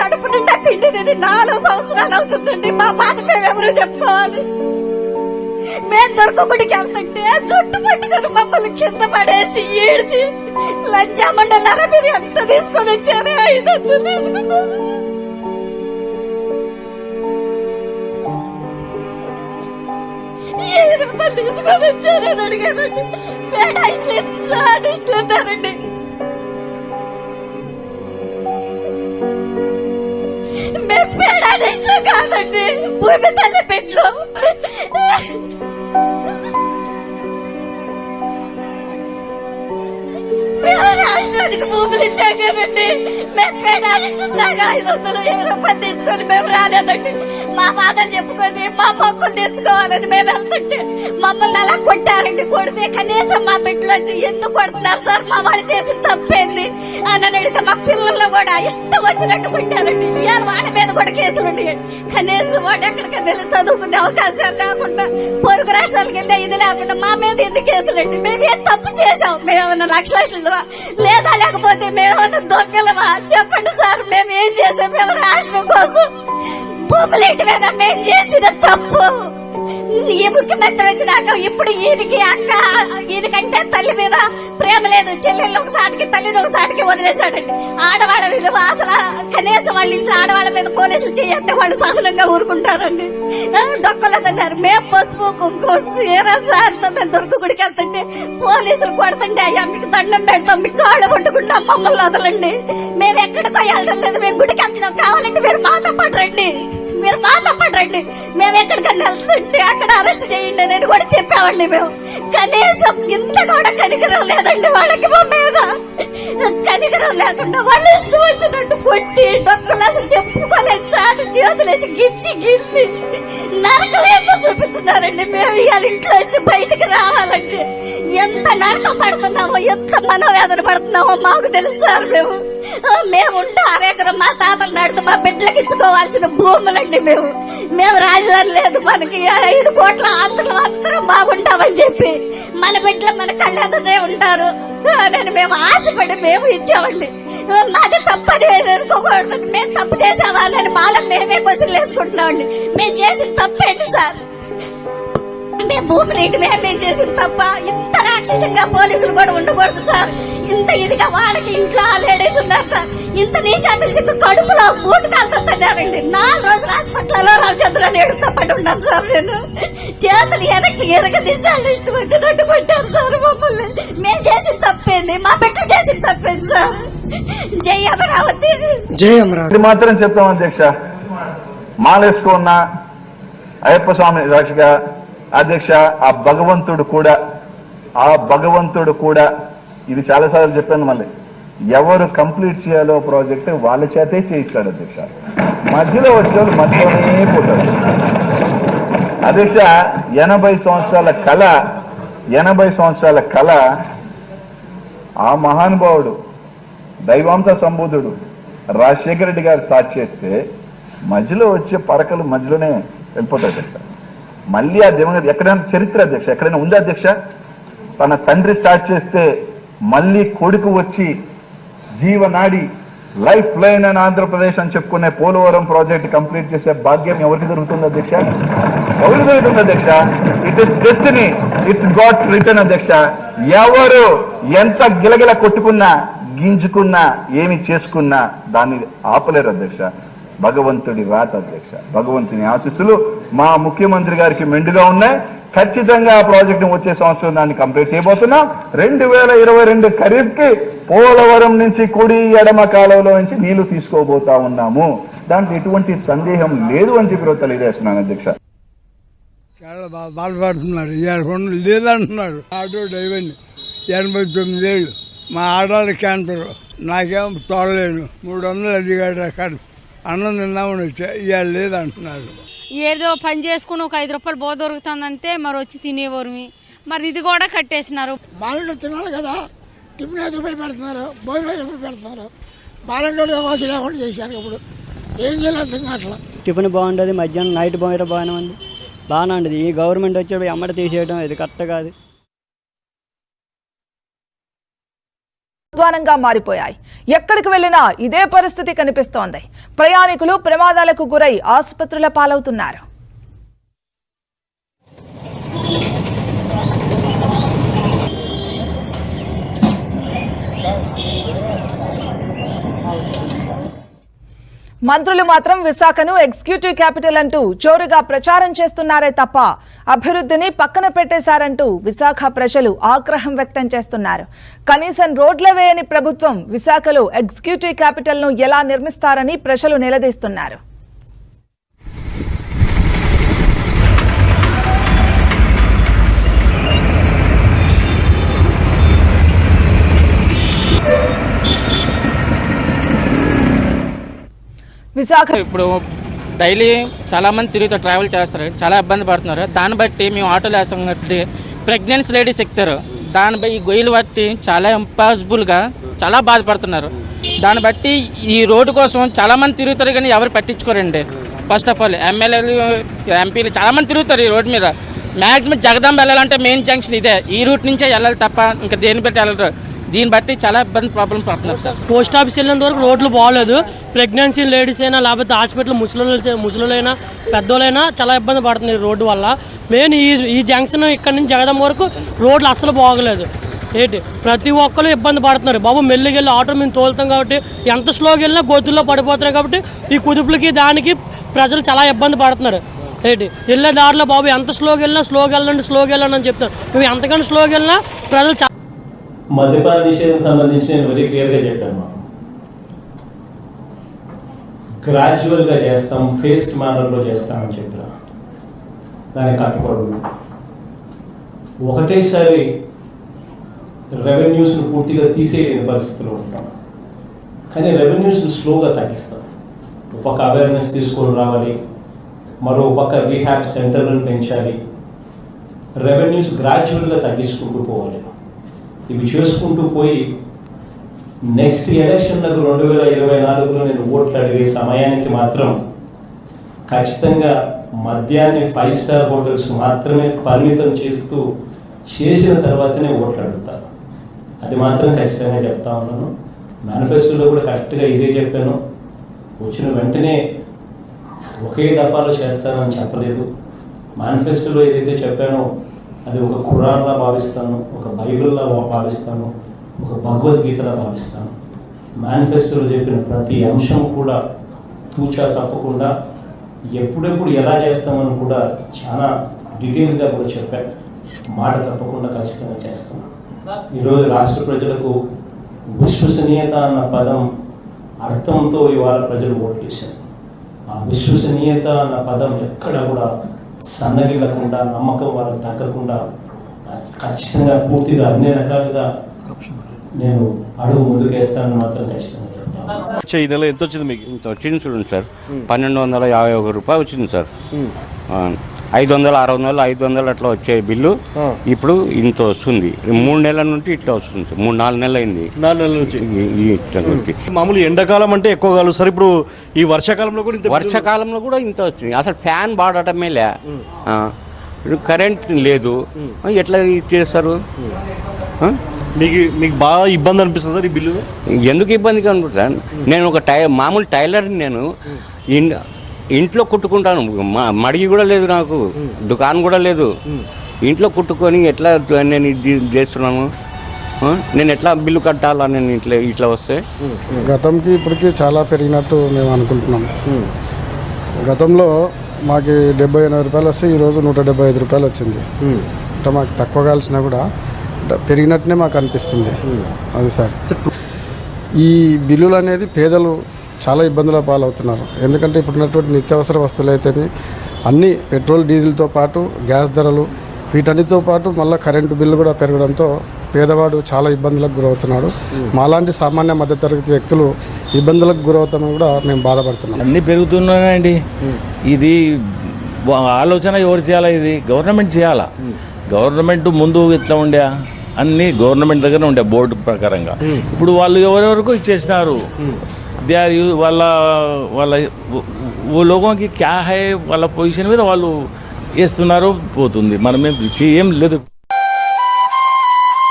కడుపు నిండా తిండి తిని నాలుగు సంవత్సరాలు అవుతుందండి. మా బాధ మేమెవరు చెప్పుకోవాలి. మేము దొరకబడికి వెళ్తుంటే జుట్టు పట్టుకొని మమ్మల్ని కింద పడేసి ఏడ్చి లంచామండలారా మీరు ఎంత తీసుకొని వచ్చారే ఐదు తీసుకున్నారు. ఏడు రూపాయలు తీసుకొని వచ్చారని అడిగానండి. మేడం ఇష్టలేదు సార్ ఇష్టలేదానండి మేము పేడ ఇష్టం కాదండి. భూమి తల్లి పెట్లు రాష్ట్రానికి భూములు ఇచ్చాకనండి మేము ఐదు వందలు రూపాయలు తీసుకొని మేము రాలేదండి. మా బాధలు చెప్పుకొని మా మొక్కులు తెచ్చుకోవాలని మేము వెళ్తుంటే మమ్మల్ని అలా కొట్టారండి. కొడితే కనీసం మా బిడ్డలోంచి ఎందుకు కొడుతున్నారు సార్? మా వాళ్ళు చేసిన తప్పేంది? అని అడిగితే మా పిల్లలు కూడా ఇష్టం వచ్చినట్టు కొట్టారండి. ఇవాళ వాళ్ళ మీద కూడా కేసులు ఉన్నాయి. కనీసం వాడు ఎక్కడికైనా వెళ్ళి చదువుకునే అవకాశాలు లేకుండా పొరుగు రాష్ట్రాలకు వెళ్తే ఇది లేకుండా మా మీద ఎందుకు కేసులండి మేము ఏం తప్పు చేసాం మేము లక్ష లక్షలు లేదా లేకపోతే మేము దొంగలమా? చెప్పండి సార్ మేము ఏం చేసాం? మేము రాష్ట్రం కోసం భూములేంటి మీద మేము చేసిన తప్పు. ఈ ముఖ్యమంత్రి వచ్చినాక ఇప్పుడు ఈయనకి అక్క ఈయనకంటే తల్లి మీద ప్రేమ లేదు. చెల్లెళ్ళు ఒకసారికి తల్లిని ఒకసారికి వదిలేశాడండి. ఆడవాళ్ళ విలువ అసలు కనీసం వాళ్ళ ఇంట్లో ఆడవాళ్ళ మీద పోలీసులు చేయస్తే వాళ్ళు సహనంగా ఊరుకుంటారండి. డొక్కలేదన్నారు మేము పసుపు కుంకుమ సీరా సార్తో మేము దొరుకు గుడికి వెళ్తుంటే పోలీసులు కొడుతుంటే అయ్యా మీకు దండం పెడతాం మీకు కాళ్ళు పట్టుకుంటాం మమ్మల్ని వదలండి. మేము ఎక్కడికో వెళ్ళడం లేదు మేము గుడికి వెళ్తున్నాం. కావాలంటే మీరు మాతో పాటు రండి. మీరు మాతో రండి. మేము ఎక్కడికన్నా వెళ్తుంటే అక్కడ అరెస్ట్ చేయండి నేను కూడా చెప్పామండి మేము. కనీసం ఇంత కూడా కనికరం లేదండి వాళ్ళకి మా మీద. కనికరం లేకుండా వాళ్ళు ఇష్టం వచ్చినట్టు కొట్టి డొక్కలు అసలు చెప్పుకోలేదు చాటు చేతులేసి గిచ్చి గిచ్చి నరకం చూపిస్తున్నారండి. మేము ఇవాళ ఇంట్లో వచ్చి బయటికి రావాలంటే ఎంత నరకం పడుతున్నామో ఎంత మనోవేదన పడుతున్నామో మాకు తెలుసు సార్ మేము. మేము ఉంటే అరెకరం మా తాతలు నడుతూ మా బిడ్డలకు ఇచ్చుకోవాల్సిన భూములండి మేము. మేము రాజధాని లేదు మనకి ఐదు కోట్ల ఆంధ్రలో అందరం బాగుంటామని చెప్పి మన బిడ్డలు మన కళ్ళెదరే ఉంటారు. అని మేము ఆశపడి మేము ఇచ్చామండి మాది తప్పని అనుకోకూడదు. మేము తప్పు చేసామా అని మాలో మేమే క్వశ్చన్లు వేసుకుంటున్నామండి మేము చేసిన తప్పేంటి సార్? మేము భూములు ఇంటి మేము చేసిన తప్ప? ఇంత రాక్షసంగా పోలీసులు కూడా ఉండకూడదు సార్. ఇంత ఇదిగా వాళ్ళకి ఇంట్లో లేడీస్ ఉన్నారు సార్. ఇంత నీచాన్ని చిక్కు కడుపులో మూడు కాలతో తన్నారండి నాలుగు రోజులు హాస్పిటల్లో రామచంద్ర ఏడుతో పడి ఉన్నాను సార్ నేను. చేతులు వెనక్కి ఎరగ దిశాలు ఇష్టం వచ్చినట్టు కొట్టారు సార్ మమ్మల్ని. మేము చేసిన తప్పేంది? మా బిడ్డ చేసిన తప్పేంది సార్? జై అమరావతి. జై అమరావతి. మాత్రం చెప్తాం అధ్యక్ష. మాలేసుకున్న అయ్యప్ప స్వామి సాక్షిగా అధ్యక్ష ఆ భగవంతుడు కూడా ఆ భగవంతుడు కూడా ఇది చాలాసార్లు చెప్పాను మళ్ళీ ఎవరు కంప్లీట్ చేయాలో ప్రాజెక్ట్ వాళ్ళ చేతే చేయిస్తాడు అధ్యక్ష. మధ్యలో వచ్చేవాళ్ళు మధ్యలోనే పోతారు. అధ్యక్ష ఎనభై సంవత్సరాల కళ ఎనభై సంవత్సరాల కళ ఆ మహానుభావుడు దైవాంశ సంబోధుడు రాజశేఖర రెడ్డి గారు స్టార్ట్ చేస్తే మధ్యలో వచ్చే పరకలు మధ్యలోనే వెళ్ళిపోతాయి అధ్యక్ష. మళ్ళీ ఆ దివంగత ఎక్కడైనా చరిత్ర అధ్యక్ష ఎక్కడైనా ఉందా అధ్యక్ష? తన తండ్రి స్టార్ట్ చేస్తే మళ్ళీ కొడుకు వచ్చి జీవనాడి లైఫ్ లైన్ అని ఆంధ్రప్రదేశ్ అని చెప్పుకునే పోలవరం ప్రాజెక్ట్ కంప్లీట్ చేసే భాగ్యం ఎవరికి దొరుకుతుంది అధ్యక్ష? ఎవరికి దొరుకుతుంది అధ్యక్ష? It is destiny it's got return అధ్యక్ష. ఎవరు ఎంత గిలగిల కొట్టుకున్నా గింజుకున్నా ఏమి చేసుకున్నా దాన్ని ఆపలేరు అధ్యక్ష. భగవంతుడి రాత అధ్యక్ష. భగవంతుని ఆశీస్సులు మా ముఖ్యమంత్రి గారికి మెండుగా ఉన్నాయి. ఖచ్చితంగా ఆ ప్రాజెక్టు వచ్చే సంవత్సరం దాన్ని కంప్లీట్ చేయబోతున్నాం. రెండు వేల ఇరవై రెండు ఖరీఫ్కి పోలవరం నుంచి కుడి ఎడమ కాలంలో నుంచి నీళ్ళు తీసుకోబోతా ఉన్నాము. దాంట్లో ఎటువంటి సందేహం లేదు అని చెప్పి తెలియజేస్తున్నాను అధ్యక్ష. చాలా బాధపడుతున్నారు. ఇవాళ లేదంటున్నారు. ఆటో డ్రైవర్ని ఎనభై తొమ్మిది ఏళ్ళు. మా ఆడవాళ్ళ క్యాన్సర్ నాకేం తోడలేను. మూడు వందలు అడిగాడు అక్కడ. అన్నం తిన్నామని వచ్చా. ఇవాళ లేదంటున్నారు. ఏదో పని చేసుకుని ఒక ఐదు రూపాయలు బో దొరుకుతుందంటే మరి వచ్చి తినేవారు మరి ఇది కూడా కట్టేసినారు. బాలంటోడు తినాలి కదా. టిఫిన్ ఐదు రూపాయలు పెడుతున్నారు భోజనం ఐదు రూపాయలు పెడుతున్నారు. బాలంటోడు వాసి లేకుండా చేశారు ఇప్పుడు. ఏం చేయాలి అర్థం కావట్లా. టిఫిన్ బాగుంటుంది మధ్యాహ్నం నైట్ బాగా బాగానే ఉంది. బాగానే ఉండదు. ఈ గవర్నమెంట్ వచ్చేప్పుడు ఎమ్మట తీసేయడం ఇది కరెక్ట్ కాదు. ద్వారంగా మారిపోయాయి. ఎక్కడికి వెళ్ళినా ఇదే పరిస్థితి కనిపిస్తోంది. ప్రయాణికులు ప్రమాదాలకు గురై ఆసుపత్రుల పాలవుతున్నారు. మంత్రులు మాత్రం విశాఖను ఎగ్జిక్యూటివ్ క్యాపిటల్ అంటూ జోరుగా ప్రచారం చేస్తున్నారే తప్ప అభివృద్ధిని పక్కన పెట్టేశారంటూ విశాఖ ప్రజలు ఆగ్రహం వ్యక్తం చేస్తున్నారు. కనీసం రోడ్ల వేయని ప్రభుత్వం విశాఖలో ఎగ్జిక్యూటివ్ క్యాపిటల్ను ఎలా నిర్మిస్తారని ప్రజలు నిలదీస్తున్నారు. విశాఖ ఇప్పుడు డైలీ చాలా మంది తిరుగుతారు ట్రావెల్ చేస్తారు. చాలా ఇబ్బంది పడుతున్నారు. దాన్ని బట్టి మేము ఆటోలు వేస్తాం కాబట్టి ప్రెగ్నెన్సీ లేడీస్ ఎక్కుతారు. దాన్ని ఈ గొయ్యలు బట్టి చాలా ఇంపాసిబుల్గా చాలా బాధపడుతున్నారు. దాన్ని బట్టి ఈ రోడ్డు కోసం చాలా మంది తిరుగుతారు కానీ ఎవరు పట్టించుకోరండి. ఫస్ట్ ఆఫ్ ఆల్ ఎమ్మెల్యేలు ఎంపీలు చాలా మంది తిరుగుతారు ఈ రోడ్డు మీద. మ్యాక్సిమం జగదాంబ వెళ్ళాలంటే మెయిన్ జంక్షన్ ఇదే. ఈ రూట్ నుంచే వెళ్ళాలి తప్ప ఇంకా దేని బట్టి వెళ్ళరు. దీన్ని బట్టి చాలా ఇబ్బంది ప్రాబ్లమ్ పడుతున్నారు సార్ పోస్ట్ ఆఫీస్ వెళ్ళినంత వరకు రోడ్లు బాగోలేదు. ప్రెగ్నెన్సీ లేడీస్ అయినా లేకపోతే హాస్పిటల్ ముసలి ముసలులైనా పెద్దోళ్ళైనా చాలా ఇబ్బంది పడుతుంది రోడ్డు వల్ల. మెయిన్ ఈ ఈ జంక్షన్ ఇక్కడ నుంచి జగదం వరకు రోడ్లు అస్సలు బాగలేదు. ఏంటి? ప్రతి ఒక్కరు ఇబ్బంది పడుతున్నారు. బాబు మెల్లికి వెళ్ళి ఆటో మేము తోలుతాం కాబట్టి ఎంత స్లోకి వెళ్ళినా గోతుల్లో పడిపోతున్నాయి కాబట్టి ఈ కుదుపులకి దానికి ప్రజలు చాలా ఇబ్బంది పడుతున్నారు. ఏంటి? వెళ్ళే దారిలో బాబు ఎంత స్లోకి వెళ్ళినా స్లోకి వెళ్ళండి స్లోకి వెళ్ళండి అని చెప్తాను మేము ఎంతకన్నా స్లోకి వెళ్ళినా ప్రజలు చాలా మద్యపాన నిషేధం సంబంధించి నేను వెరీ క్లియర్గా చెప్పాను గ్రాడ్యువల్గా చేస్తాం ఫేస్డ్ మేనర్లో చేస్తామని చెప్పిన. దానికి కట్టుబడి ఒకటేసారి రెవెన్యూస్ను పూర్తిగా తీసేయలేని పరిస్థితిలో ఉంటాం. కానీ రెవెన్యూస్ను స్లోగా తగ్గిస్తాం. ఒక పక్క అవేర్నెస్ తీసుకొని రావాలి. మరో పక్క రీహాబ్ సెంటర్లను పెంచాలి. రెవెన్యూస్ గ్రాడ్యువల్గా తగ్గించుకుంటూ పోవాలి. ఇవి చేసుకుంటూ పోయి నెక్స్ట్ ఎలక్షన్లకు రెండు వేల ఇరవై నాలుగులో నేను ఓట్లు అడిగే సమయానికి మాత్రం ఖచ్చితంగా మద్యాన్ని ఫైవ్ స్టార్ హోటల్స్ మాత్రమే పరిమితం చేస్తూ చేసిన తర్వాతనే ఓట్లు అడుగుతాను అది మాత్రం ఖచ్చితంగా చెప్తా ఉన్నాను. మేనిఫెస్టోలో కూడా కరెక్ట్గా ఇదే చెప్పాను. వచ్చిన వెంటనే ఒకే దఫాలో చేస్తానని చెప్పలేదు. మేనిఫెస్టోలో ఏదైతే చెప్పానో అది ఒక ఖురాన్లా భావిస్తాను ఒక బైబిల్లా భావిస్తాను ఒక భగవద్గీతలా భావిస్తాను. మేనిఫెస్టోలో చెప్పిన ప్రతి అంశం కూడా తూచా తప్పకుండా ఎప్పుడెప్పుడు ఎలా చేస్తామని కూడా చాలా డీటెయిల్గా కూడా చెప్పాను. మాట తప్పకుండా ఖచ్చితంగా చేస్తాను. ఈరోజు రాష్ట్ర ప్రజలకు విశ్వసనీయత అన్న పదం అర్థంతో ఇవాళ ప్రజలు ఓట్లు చేశారు. ఆ విశ్వసనీయత అన్న పదం ఎక్కడ కూడా సన్నగిల్లకుండా నమ్మకం వాళ్ళకి తగ్గకుండా ఖచ్చితంగా పూర్తిగా అన్ని రకాలుగా నేను అడుగు ముందుకేస్తానని మాత్రం ఖచ్చితంగా ఈ నెల ఎంత వచ్చింది మీకు? ఇంత వచ్చింది చూడండి సార్. పన్నెండు వందల యాభై ఒక రూపాయి వచ్చింది సార్. ఆ, ఐదు వందలు ఆరు వందలు ఐదు వందలు అట్లా వచ్చే బిల్లు ఇప్పుడు ఇంత వస్తుంది. మూడు నెలల నుండి ఇట్లా వస్తుంది సార్. మూడు నాలుగు నెలలు అయింది నాలుగు నెలల నుంచి. మామూలు ఎండాకాలం అంటే ఎక్కువ కలుస్తారు ఇప్పుడు ఈ వర్షాకాలంలో కూడా వర్షాకాలంలో కూడా ఇంత వచ్చింది. అసలు ఫ్యాన్ వాడటమే లే. కరెంట్ లేదు. ఎట్లా ఇది చేస్తారు? మీకు మీకు బాగా ఇబ్బంది అనిపిస్తుంది సార్ ఈ బిల్లు? ఎందుకు ఇబ్బందిగా అనుకుంటాను నేను ఒక టై మామూలు టైలర్ని నేను ఇంట్లో కుట్టుకుంటాను. మ- మడిగి కూడా లేదు నాకు. దుకాణం కూడా లేదు. ఇంట్లో కుట్టుకొని ఎట్లా నేను ఇది చేస్తున్నాను? నేను ఎట్లా బిల్లు కట్టాలా నేను ఇట్లా ఇట్లా వస్తే? గతంకి ఇప్పటికి చాలా పెరిగినట్టు మేము అనుకుంటున్నాం. గతంలో మాకు డెబ్బై ఎనభై రూపాయలు వస్తే ఈరోజు నూట డెబ్బై ఐదు రూపాయలు వచ్చింది. అంటే మాకు తక్కువ కాల్సినా కూడా పెరిగినట్టునే మాకు అనిపిస్తుంది. అది సార్. ఈ బిల్లులు అనేది పేదలు చాలా ఇబ్బందుల పాలవుతున్నారు. ఎందుకంటే ఇప్పుడున్నటువంటి నిత్యావసర వస్తువులు అయితేనే అన్ని పెట్రోల్ డీజిల్తో పాటు గ్యాస్ ధరలు వీటన్నిటితో పాటు మళ్ళీ కరెంటు బిల్లు కూడా పెరగడంతో పేదవాడు చాలా ఇబ్బందులకు గురవుతున్నాడు. మాలాంటి సామాన్య మధ్యతరగతి వ్యక్తులు ఇబ్బందులకు గురవుతామని కూడా మేము బాధపడుతున్నాం. అన్నీ పెరుగుతున్నాయండి ఇది వా- ఆలోచన ఎవరు చేయాలా ఇది? గవర్నమెంట్ చేయాలా? గవర్నమెంట్ ముందు ఎట్లా ఉండే? అన్ని గవర్నమెంట్ దగ్గర ఉండే బోర్డు ప్రకారంగా. ఇప్పుడు వాళ్ళు ఎవరెవరికో ఇచ్చేసినారు. దే ఆర్ యూ వాళ్ళ వాళ్ళ ఓ లోకంకి క్యా హై వాళ్ళ పొజిషన్ మీద వాళ్ళు వేస్తున్నారు పోతుంది. మనమేం ఏం చేయం లేదు.